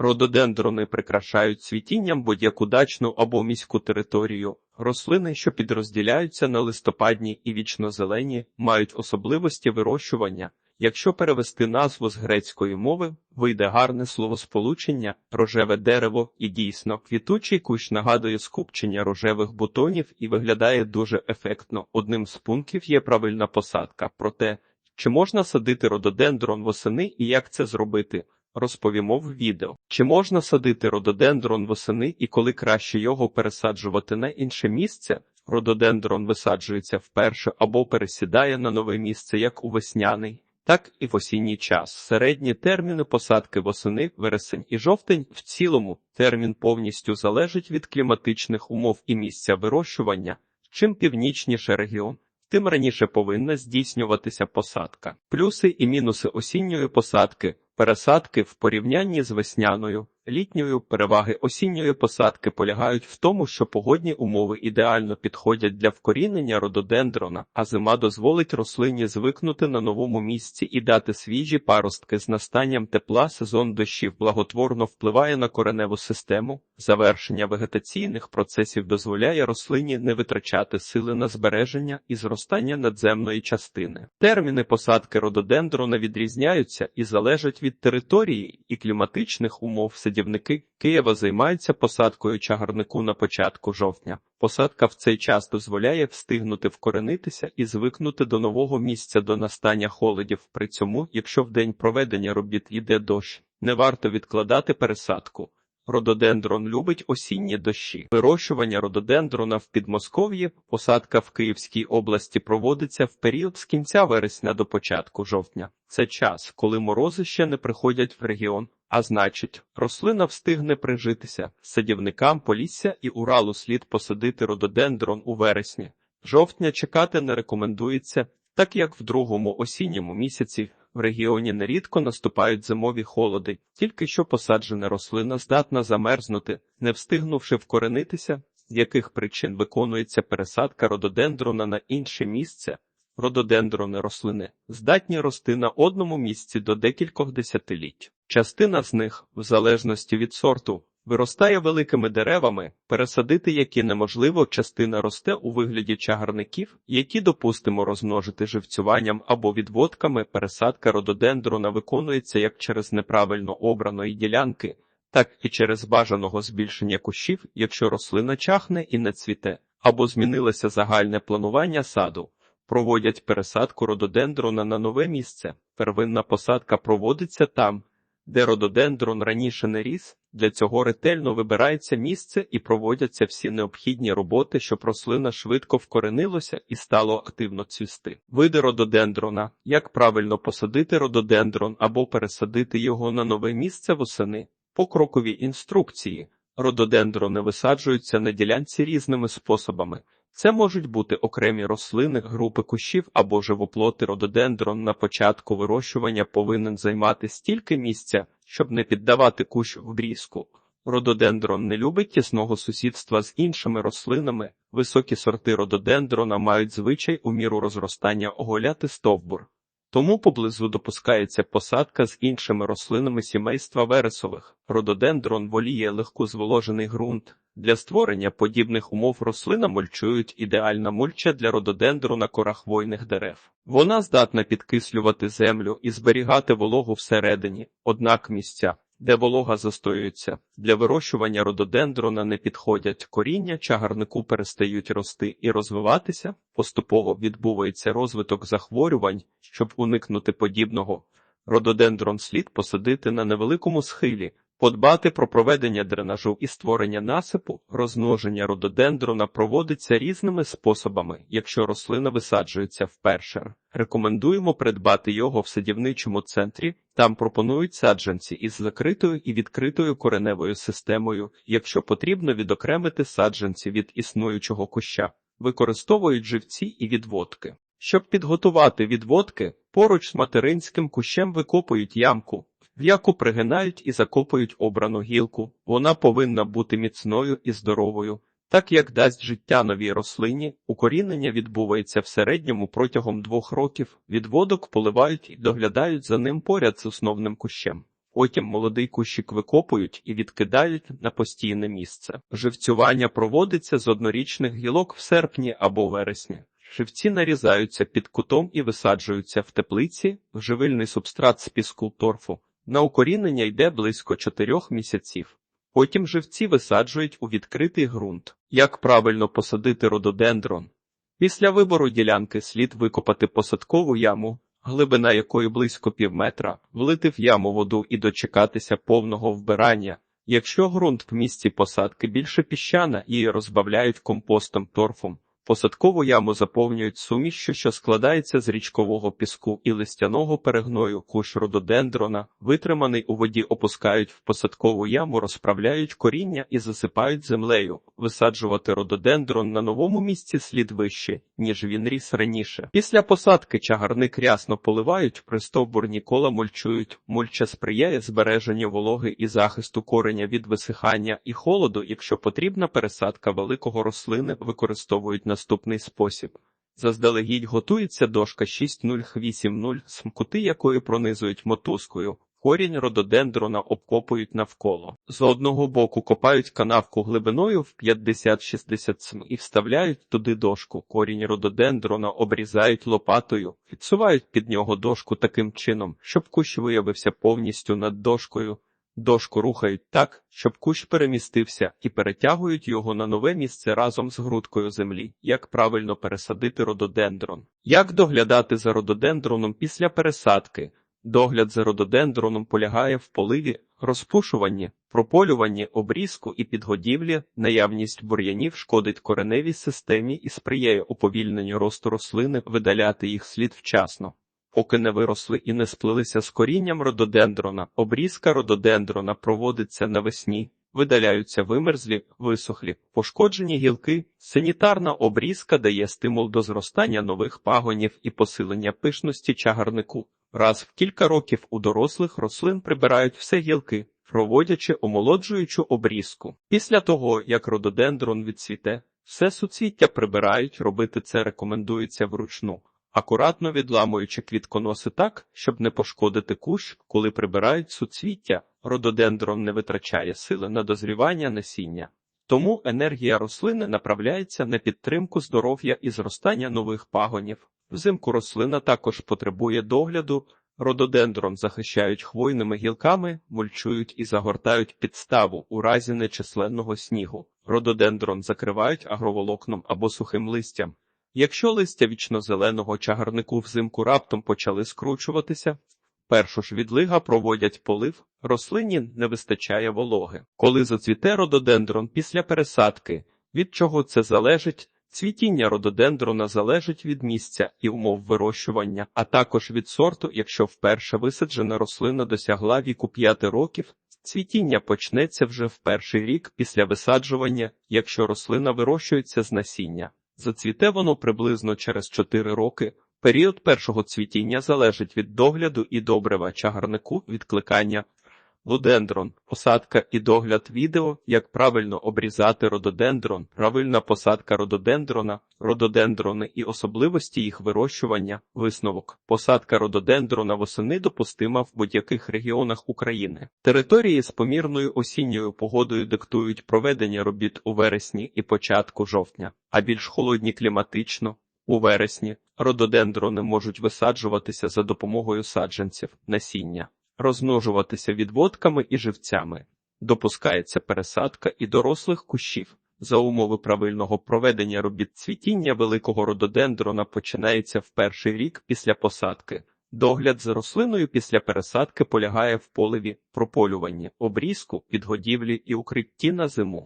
Рододендрони прикрашають цвітінням будь-яку дачну або міську територію. Рослини, що підрозділяються на листопадні і вічнозелені, мають особливості вирощування. Якщо перевести назву з грецької мови, вийде гарне словосполучення рожеве дерево, і дійсно квітучий кущ нагадує скупчення рожевих бутонів і виглядає дуже ефектно. Одним з пунктів є правильна посадка. Проте, чи можна садити рододендрон восени і як це зробити? Розповімо в відео. Чи можна садити рододендрон восени і коли краще його пересаджувати на інше місце? Рододендрон висаджується вперше або пересідає на нове місце як у весняний, так і в осінній час. Середні терміни посадки восени, вересень і жовтень в цілому термін повністю залежить від кліматичних умов і місця вирощування. Чим північніше регіон, тим раніше повинна здійснюватися посадка. Плюси і мінуси осінньої посадки. Пересадки в порівнянні з весняною, літньою переваги осінньої посадки полягають в тому, що погодні умови ідеально підходять для вкорінення рододендрона, а зима дозволить рослині звикнути на новому місці і дати свіжі паростки з настанням тепла. Сезон дощів благотворно впливає на кореневу систему. Завершення вегетаційних процесів дозволяє рослині не витрачати сили на збереження і зростання надземної частини. Терміни посадки рододендрона відрізняються і залежать від території і кліматичних умов. Садівники Києва займаються посадкою чагарнику на початку жовтня. Посадка в цей час дозволяє встигнути вкоренитися і звикнути до нового місця до настання холодів. При цьому, якщо в день проведення робіт йде дощ, не варто відкладати пересадку. Рододендрон любить осінні дощі. Вирощування рододендрона в Підмосков'ї, посадка в Київській області проводиться в період з кінця вересня до початку жовтня. Це час, коли морози ще не приходять в регіон, а значить, рослина встигне прижитися. Садівникам Полісся і Уралу слід посадити рододендрон у вересні. Жовтня чекати не рекомендується, так як в другому осінньому місяці в регіоні нерідко наступають зимові холоди, тільки що посаджена рослина здатна замерзнути, не встигнувши вкоренитися, з яких причин виконується пересадка рододендрона на інше місце. Рододендрони рослини здатні рости на одному місці до декількох десятиліть. Частина з них, в залежності від сорту, виростає великими деревами, пересадити які неможливо, частина росте у вигляді чагарників, які допустимо розмножити живцюванням або відводками. Пересадка рододендрона виконується як через неправильно обраної ділянки, так і через бажаного збільшення кущів, якщо рослина чахне і не цвіте, або змінилося загальне планування саду. Проводять пересадку рододендрона на нове місце. Первинна посадка проводиться там, де рододендрон раніше не ріс. Для цього ретельно вибирається місце і проводяться всі необхідні роботи, щоб рослина швидко вкоренилося і стало активно цвісти. Види рододендрона: як правильно посадити рододендрон або пересадити його на нове місце восени, покрокові інструкції. Рододендрони висаджуються на ділянці різними способами. Це можуть бути окремі рослини, групи кущів або живоплоти. Рододендрон на початку вирощування повинен займати стільки місця, щоб не піддавати кущ в брізку. Рододендрон не любить тісного сусідства з іншими рослинами. Високі сорти рододендрона мають звичай у міру розростання оголяти стовбур. Тому поблизу допускається посадка з іншими рослинами сімейства вересових. Рододендрон воліє легко зволожений ґрунт. Для створення подібних умов рослина мульчують ідеальна мульча для рододендру на корах хвойних дерев. Вона здатна підкислювати землю і зберігати вологу всередині, однак місця, де волога застоюється, для вирощування рододендрона не підходять коріння чагарнику перестають рости і розвиватися, поступово відбувається розвиток захворювань, щоб уникнути подібного. Рододендрон слід посадити на невеликому схилі, Подбати про проведення дренажу і створення насипу, розмноження рододендрона проводиться різними способами, якщо рослина висаджується вперше. Рекомендуємо придбати його в садівничому центрі, там пропонують саджанці із закритою і відкритою кореневою системою, якщо потрібно відокремити саджанці від існуючого куща, використовують живці і відводки. Щоб підготувати відводки, поруч з материнським кущем викопують ямку в яку пригинають і закопують обрану гілку. Вона повинна бути міцною і здоровою. Так як дасть життя новій рослині, укорінення відбувається в середньому протягом двох років, відводок поливають і доглядають за ним поряд з основним кущем. Потім молодий кущик викопують і відкидають на постійне місце. Живцювання проводиться з однорічних гілок в серпні або вересні. Живці нарізаються під кутом і висаджуються в теплиці, в живильний субстрат з піску торфу. На укорінення йде близько 4 місяців. Потім живці висаджують у відкритий ґрунт. Як правильно посадити рододендрон? Після вибору ділянки слід викопати посадкову яму, глибина якої близько півметра, влити в яму воду і дочекатися повного вбирання. Якщо ґрунт в місці посадки більше піщана, її розбавляють компостом торфом. Посадкову яму заповнюють сумішчю, що складається з річкового піску і листяного перегною. Куш рододендрона, витриманий у воді, опускають в посадкову яму, розправляють коріння і засипають землею. Висаджувати рододендрон на новому місці слід вище, ніж він ріс раніше. Після посадки чагарник рясно поливають, пристовбурні кола мульчують. Мульча сприяє збереженню вологи і захисту кореня від висихання і холоду. Якщо потрібна пересадка великого рослини, використовують наступний спосіб. Заздалегідь готується дошка 6080, смкути якої пронизують мотузкою. Корінь рододендрона обкопують навколо. З одного боку копають канавку глибиною в 50-60 см і вставляють туди дошку. Корінь рододендрона обрізають лопатою, підсувають під нього дошку таким чином, щоб кущ виявився повністю над дошкою. Дошку рухають так, щоб кущ перемістився, і перетягують його на нове місце разом з грудкою землі. Як правильно пересадити рододендрон? Як доглядати за рододендроном після пересадки? Догляд за рододендроном полягає в поливі, розпушуванні, прополюванні, обрізку і підгодівлі. Наявність бур'янів шкодить кореневій системі і сприяє уповільненню росту рослини, видаляти їх слід вчасно. Поки не виросли і не сплилися з корінням рододендрона, обрізка рододендрона проводиться навесні, видаляються вимерзлі, висохлі, пошкоджені гілки. Санітарна обрізка дає стимул до зростання нових пагонів і посилення пишності чагарнику. Раз в кілька років у дорослих рослин прибирають все гілки, проводячи омолоджуючу обрізку. Після того, як рододендрон відцвіте, все суцвіття прибирають, робити це рекомендується вручну акуратно відламуючи квітконоси так, щоб не пошкодити кущ, коли прибирають суцвіття, рододендрон не витрачає сили на дозрівання насіння. Тому енергія рослини направляється на підтримку здоров'я і зростання нових пагонів. Взимку рослина також потребує догляду, рододендрон захищають хвойними гілками, мульчують і загортають підставу у разі нечисленного снігу. Рододендрон закривають агроволокном або сухим листям. Якщо листя вічнозеленого чагарнику взимку раптом почали скручуватися, першу ж відлига проводять полив, рослині не вистачає вологи. Коли зацвіте рододендрон після пересадки, від чого це залежить? Цвітіння рододендрона залежить від місця і умов вирощування, а також від сорту, якщо вперше висаджена рослина досягла віку 5 років, цвітіння почнеться вже в перший рік після висаджування, якщо рослина вирощується з насіння. Зацвіте воно приблизно через 4 роки. Період першого цвітіння залежить від догляду і добрива чагарнику, відкликання, лудендрон, посадка і догляд відео, як правильно обрізати рододендрон, правильна посадка рододендрона, рододендрони і особливості їх вирощування, висновок. Посадка рододендрона восени допустима в будь-яких регіонах України. Території з помірною осінньою погодою диктують проведення робіт у вересні і початку жовтня, а більш холодні кліматично. У вересні рододендрони можуть висаджуватися за допомогою саджанців, насіння розмножуватися відводками і живцями. Допускається пересадка і дорослих кущів. За умови правильного проведення робіт цвітіння великого рододендрона починається в перший рік після посадки. Догляд за рослиною після пересадки полягає в поливі, прополюванні, обрізку, підгодівлі і укритті на зиму.